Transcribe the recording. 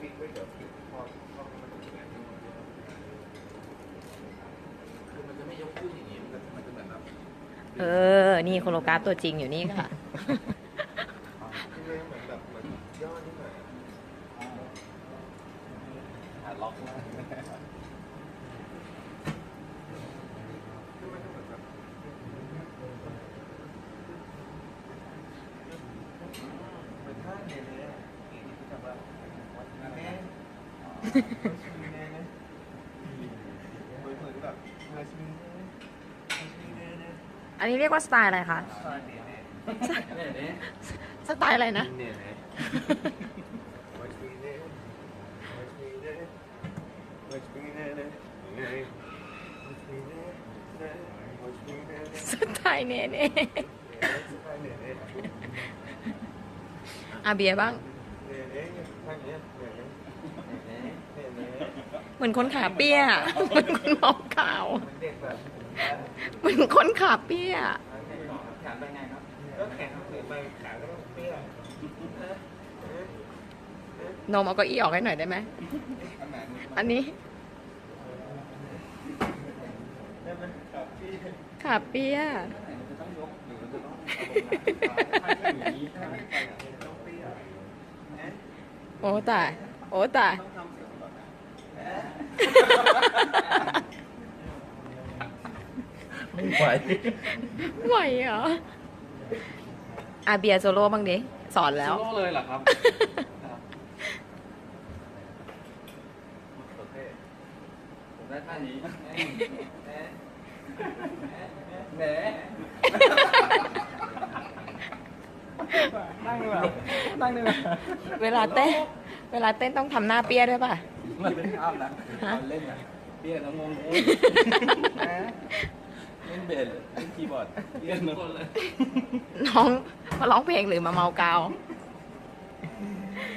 ฟิกไว้เดี๋ยวฟิกพอพอมันแข็งคือมันจะไม่ยกขึ้นอย่างนี้มันจะมันจะเหมือนแบบเออ นี่โคโลกราฟตัวจริงอยู่นี่ค่ะ ที่เรียกเหมือนแบบเหมือนยอดหน่อยอะหาล็อกมา คือมันจะเหมือนแบบเหมือนท่าเนี่ยเลยอะที่ทำว่าวัดแน่แน่นะเหมื อนเหมือนแบบมาชิมแน่แน่อันนี้เรียกว่าสไตล์อะไรคะใช่เนี่ยเนี่ยเนี่ยเนี่ยสไตล์อะไรนะเนี่ยนะ Watch me there Watch me there Watch me there นะยังไง Watch me there นะ Watch me there นะ สไตล์เน่เน่เนี่ยเนี่ยเนี่ยอาเบียร์บ้างเนี่ยเนี่ย ข้างเนี้ยเนี่ยเนี่ยเนี่ยเนี่ยเนี่ยเหมือนคนขาเปี้ยเหมือนคนเมาขาวมันเด็กแบบเหมือนคนขาเปี้ยแขนเป็นไงครับก็แขนหรือไม่ขาก็ต้องเปี้ยนะนมเอาเก้าอี้ออกให้หน่อยได้ไหมอันไหนอันนี้ ได้ไหมครับพี่ ขาเปี้ยมันจะต้องยกหรือมันจะต้องเอาลงมาถ้าอย่างนี้ถ้าไม่ไปอะ ต้องเปี้ยนะ โอ้ตาย โอ้ตายต้องทำเสียงก่อนนะไม่ไหวไหวเหรออาเบียร์โซโล่บ้างดิ สอนแล้ว โซโล่เลยเหรอครับผมได้ท่านี้แหน นั่งดีกว่านั่งดีกว่าเวลาเต้น เวลาเต้นต้องทำหน้าเปี้ยด้วยป่ะ มันเป็นภาพนะฮะตอนเล่นอะเปี้ยน้องงงเล่นเบสเล่นคีย์บอร์ดเปี้ยน้องเลยน้องมาร้องเพลงหรือมาเมากาวเ